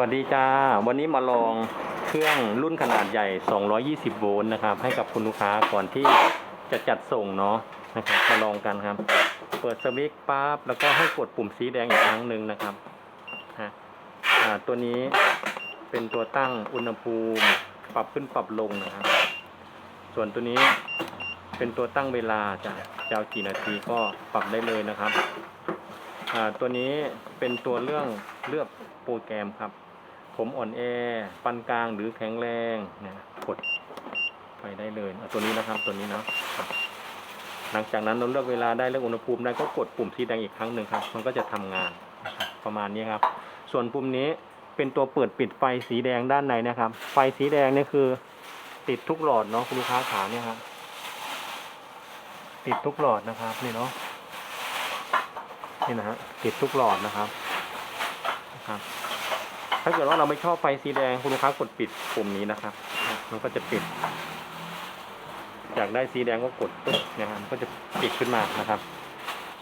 วัสดีจ้า วันนี้มาลองเครื่องรุ่นขนาดใหญ่ 220 โวลต์นะครับ ให้กับคุณลูกค้าก่อนที่จะจัดส่งเนาะนะครับมาลองกันครับ เปิดสวิตช์ปั๊บแล้วก็ให้กดปุ่มสีแดงอีกครั้งหนึ่งนะครับฮะอ่าตัวนี้เป็นตัวตั้งอุณหภูมิ ปรับขึ้นปรับลงนะครับ ส่วนตัวนี้เป็นตัวตั้งเวลาจะจะเอากี่นาทีก็ปรับได้เลยนะครับอ่าตัวนี้เป็นตัวเรื่องเลือกโปรแกรมครับ ผมอ่อนแอปานกลางหรือแข็งแรงเนี่ยกดไปได้เลยเอาตัวนี้นะครับตัวนี้นะหลังจากนั้นเราเลือกเวลาได้เลือกอุณหภูมิได้ก็กดปุ่มสีแดงอีกครั้งหนึ่งครับ มันก็จะทำงานประมาณนี้ครับ ส่วนปุ่มนี้เป็นตัวเปิดปิดไฟสีแดงด้านในนะครับ ไฟสีแดงนี่คือ ติดทุกหลอดเนาะคุณลูกค้าขาเนี่ยครับติดทุกหลอดนะครับนี่เนาะนี่นะฮะติดทุกหลอดนะครับนะครับ ถ้าเกิดว่าเราไม่ชอบไฟสีแดงคุณลูกค้ากดปิดปุ่มนี้นะครับ มันก็จะปิด อยากได้สีแดงก็กดปึ๊บนะฮะมันก็จะปิดขึ้นมานะครับ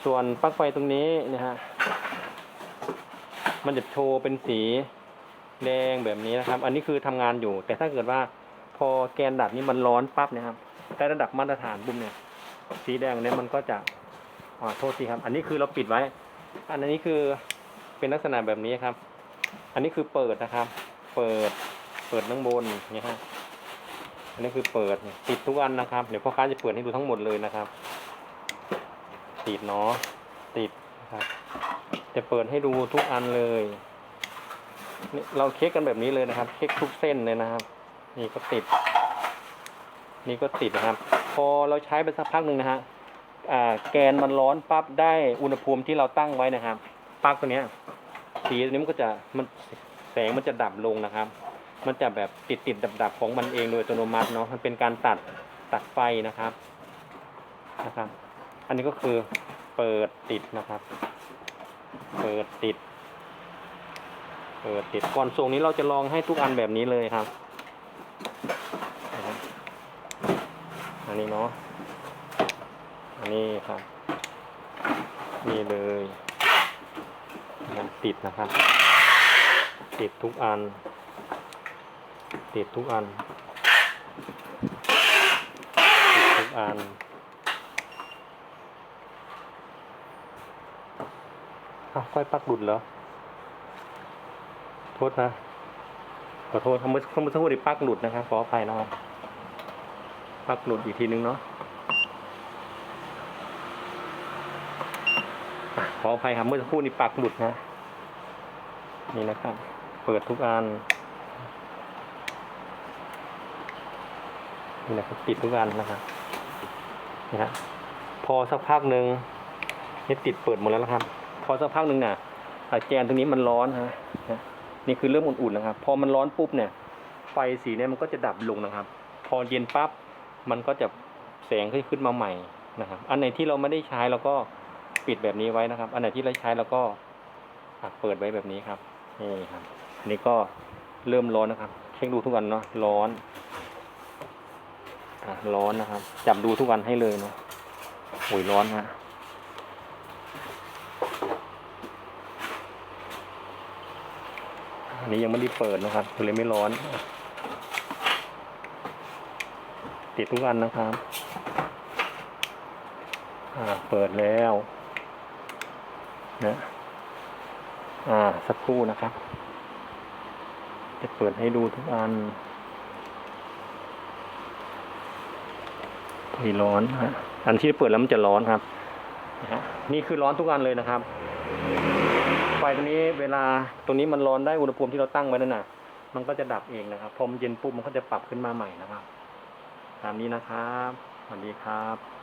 ส่วนปลั๊กไฟตรงนี้นะฮะมันจะโชว์เป็นสีแดงแบบนี้นะครับ อันนี้คือทำงานอยู่ แต่ถ้าเกิดว่าพอแกนดัดนี้มันร้อนปั๊บเนะครับได้ระดับมาตรฐานบุ้มเนี่ยสีแดงเนี่ยมันก็จะอ๋อโทษทีครับ อันนี้คือเราปิดไว้ อันนี้คือเป็นลักษณะแบบนี้ครับ อันนี้คือเปิดนะครับ เปิด เปิดข้างบนนี่ฮะ อันนี้คือเปิดติดทุกอันนะครับ เดี๋ยวพ่อค้าจะเปิดให้ดูทั้งหมดเลยนะครับ ติดเนาะ ติดนะครับจะเปิดให้ดูทุกอันเลยนี่เราเช็คกันแบบนี้เลยนะครับเช็คทุกเส้นเลยนะครับ นี่ก็ติด นี่ก็ติดนะครับ พอเราใช้ไปสักพักหนึ่งนะฮะแกนมันร้อนปั๊บได้อุณหภูมิที่เราตั้งไว้นะครับปลั๊กตัวเนี้ย สีตัวนี้มันก็จะมันแสงมันจะดับลงนะครับ มันจะแบบติดติดดับดับของมันเองโดยอัตโนมัติเนาะมันเป็นการตัดตัดไฟนะครับนะครับ อันนี้ก็คือเปิดติดนะครับ เปิดติด เปิดติดก่อนส่งนี้เราจะลองให้ทุกอันแบบนี้เลยครับอันนี้เนาะอันนี้ครับ นี่เลย ติดนะครับ ติดทุกอัน ติดทุกอัน ติดทุกอันอาค่อยปักหลุดเหรอ โทษนะ ขอโทษทำเมื่อเมื่อสักครู่นี้ปักหลุดนะครับขออภัยนะครับปักหลุดอีกทีนึงเนาะขออภัยครับเมื่อสักครู่นี้ปากหลุดนะ นี่นะครับ เปิดทุกอัน นี่นะครับติดทุกอันนะครับนี่ฮะพอสักพักหนึ่งนี่ติดเปิดหมดแล้วนะครับ พอสักพักหนึ่งเนี่ยอะแกนตรงนี้มันร้อนฮะนะนี่คือเริ่มอุ่นๆนะครับ พอมันร้อนปุ๊บเนี่ย ไฟสีเนี่ยมันก็จะดับลงนะครับ พอเย็นปั๊บมันก็จะแสงขึ้นมาใหม่นะครับ อันไหนที่เราไม่ได้ใช้เราก็ปิดแบบนี้ไว้นะครับ อันไหนที่เราใช้แล้วก็เปิดไว้แบบนี้ครับ นี่ครับอันนี้ก็เริ่มร้อนนะครับ เช็คดูทุกวันเนาะร้อนอะร้อนนะครับ จับดูทุกวันให้เลยเนาะโอ้ยร้อนฮะอันนี้ยังไม่ได้เปิดนะครับเลยไม่ร้อน ติดทุกอันนะครับอ่าเปิดแล้วนะ อ่า สักครู่นะครับ จะเปิดให้ดูทุกอันนี่ร้อนฮะอันที่เปิดแล้วมันจะร้อนครับนี่คือร้อนทุกอันเลยนะครับ ไฟตรงนี้เวลาตรงนี้มันร้อนได้อุณหภูมิที่เราตั้งไว้นั่นน่ะ มันก็จะดับเองนะครับ พอมันเย็นปุ๊บมันก็จะปรับขึ้นมาใหม่นะครับ ตามนี้นะครับ สวัสดีครับ